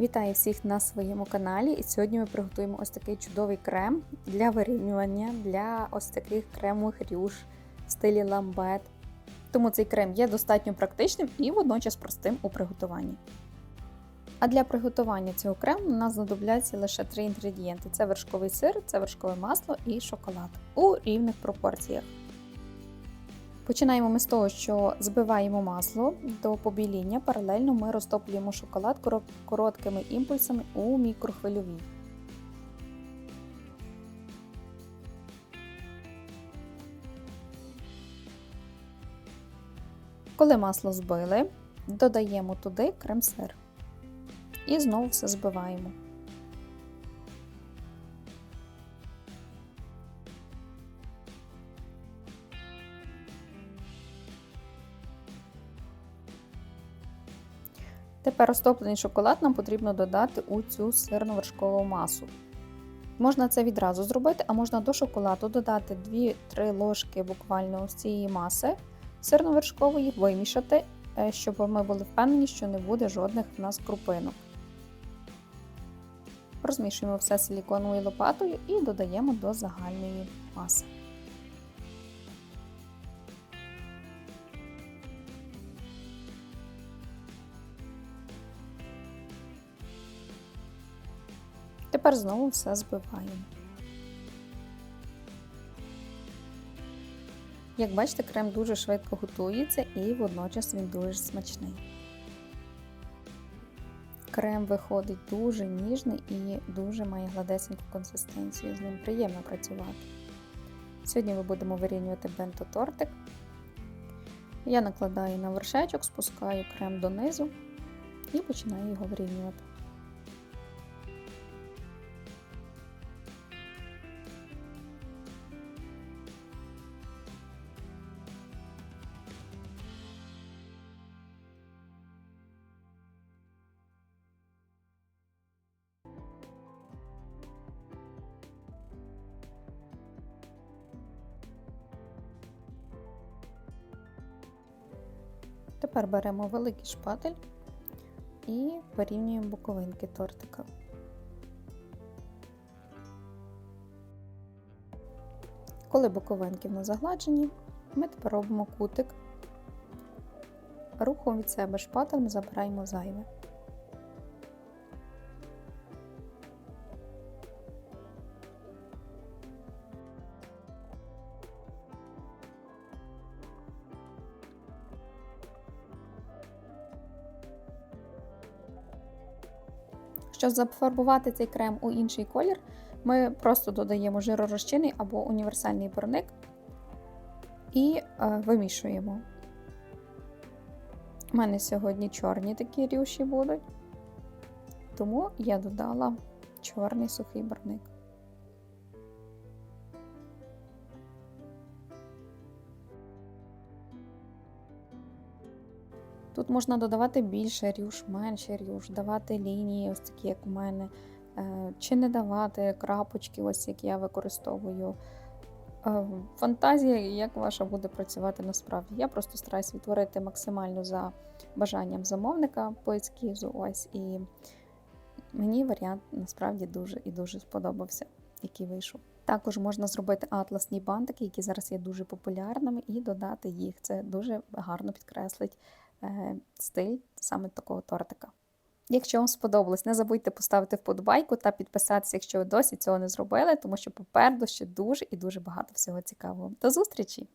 Вітаю всіх на своєму каналі. І сьогодні ми приготуємо ось такий чудовий крем для вирівнювання, для ось таких кремових рюш в стилі ламбет. Тому цей крем є достатньо практичним і водночас простим у приготуванні. А для приготування цього крему у нас знадобляться лише три інгредієнти: це вершковий сир, це вершкове масло і шоколад у рівних пропорціях. Починаємо ми з того, що збиваємо масло до побіління. Паралельно ми розтоплюємо шоколад короткими імпульсами у мікрохвильовій. Коли масло збили, додаємо туди крем-сир. І знову все збиваємо. Тепер розтоплений шоколад нам потрібно додати у цю сирно-вершкову масу. Можна це відразу зробити, а можна до шоколаду додати 2-3 ложки буквально цієї маси сирно-вершкової, вимішати, е, щоб ми були впевнені, що не буде жодних в нас крупинок. Розмішуємо все силіконовою лопатою і додаємо до загальної маси. Тепер знову все збиваємо. Як бачите, крем дуже швидко готується і водночас він дуже смачний. Крем виходить дуже ніжний і дуже має гладесеньку консистенцію, з ним приємно працювати. Сьогодні ми будемо вирівнювати бенто-тортик. Я накладаю на вершечок, спускаю крем донизу і починаю його вирівнювати. Тепер беремо великий шпатель і порівнюємо боковинки тортика. Коли боковинки в нас загладжені, ми тепер робимо кутик. Рухом від себе шпателем забираємо зайве. Щоб зафарбувати цей крем у інший колір, ми просто додаємо жиророзчинний або універсальний барник і е, вимішуємо. У мене сьогодні чорні такі рюші будуть, тому я додала чорний сухий барник. Тут можна додавати більше рюш, менше рюш, давати лінії, ось такі, як у мене, е, чи не давати крапочки, ось як я використовую. Е, фантазія, як ваша буде працювати насправді. Я просто стараюсь відтворити максимально за бажанням замовника по ескізу. Ось, і мені варіант насправді дуже і дуже сподобався, який вийшов. Також можна зробити атласні бантики, які зараз є дуже популярними, і додати їх. Це дуже гарно підкреслить стиль саме такого тортика. Якщо вам сподобалось, не забудьте поставити вподобайку та підписатися, якщо ви досі цього не зробили, тому що попереду ще дуже і дуже багато всього цікавого. До зустрічі!